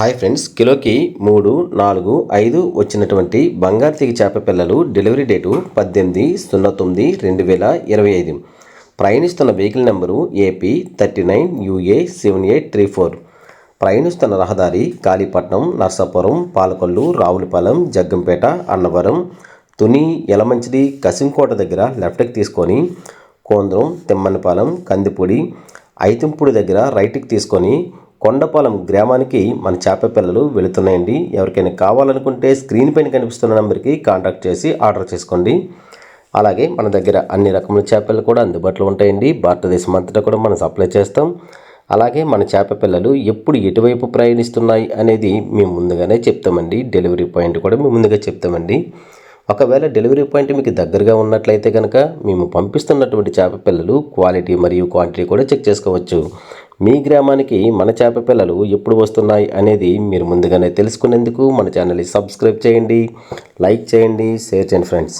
Hi friends కిలోకి మూడు నాలుగు ఐదు వచ్చినటువంటి బంగారు తీగ చేప పిల్లలు డెలివరీ డేటు పద్దెనిమిది సున్నా తొమ్మిది రెండు వేల ఇరవై ఐదు. ప్రయాణిస్తున్న vehicle number AP thirty nine UA seven eight three four. ప్రయాణిస్తున్న రహదారి కాళీపట్నం నర్సాపురం పాలకొల్లు రావులపాలెం జగ్గంపేట అన్నవరం తుని యలమంచిది కసింకోట దగ్గర లెఫ్ట్కి తీసుకొని కోంద్రం తిమ్మనపాలెం కందిపూడి ఐతింపూడి దగ్గర రైట్కి తీసుకొని కొండపాలెం గ్రామానికి మన చేప పిల్లలు వెళుతున్నాయండి. ఎవరికైనా కావాలనుకుంటే స్క్రీన్ పైన కనిపిస్తున్న నెంబర్కి కాంటాక్ట్ చేసి ఆర్డర్ చేసుకోండి. అలాగే మన దగ్గర అన్ని రకముల చేపలు కూడా అందుబాటులో ఉంటాయండి. భారతదేశం అంతటా కూడా మనం సప్లై చేస్తాం. అలాగే మన చేప పిల్లలు ఎప్పుడు ఎటువైపు ప్రయాణిస్తున్నాయి అనేది మేము ముందుగానే చెప్తామండి. డెలివరీ పాయింట్ కూడా మేము ముందుగా చెప్తామండి. ఒకవేళ డెలివరీ పాయింట్ మీకు దగ్గరగా ఉన్నట్లయితే కనుక మేము పంపిస్తున్నటువంటి చేప పిల్లలు క్వాలిటీ మరియు క్వాంటిటీ కూడా చెక్ చేసుకోవచ్చు. మీ గ్రామానికి మన చేప పిల్లలు ఎప్పుడు వస్తున్నాయి అనేది మీరు ముందుగానే తెలుసుకునేందుకు మన ఛానల్ని సబ్స్క్రైబ్ చేయండి లైక్ చేయండి షేర్ చేయండి ఫ్రెండ్స్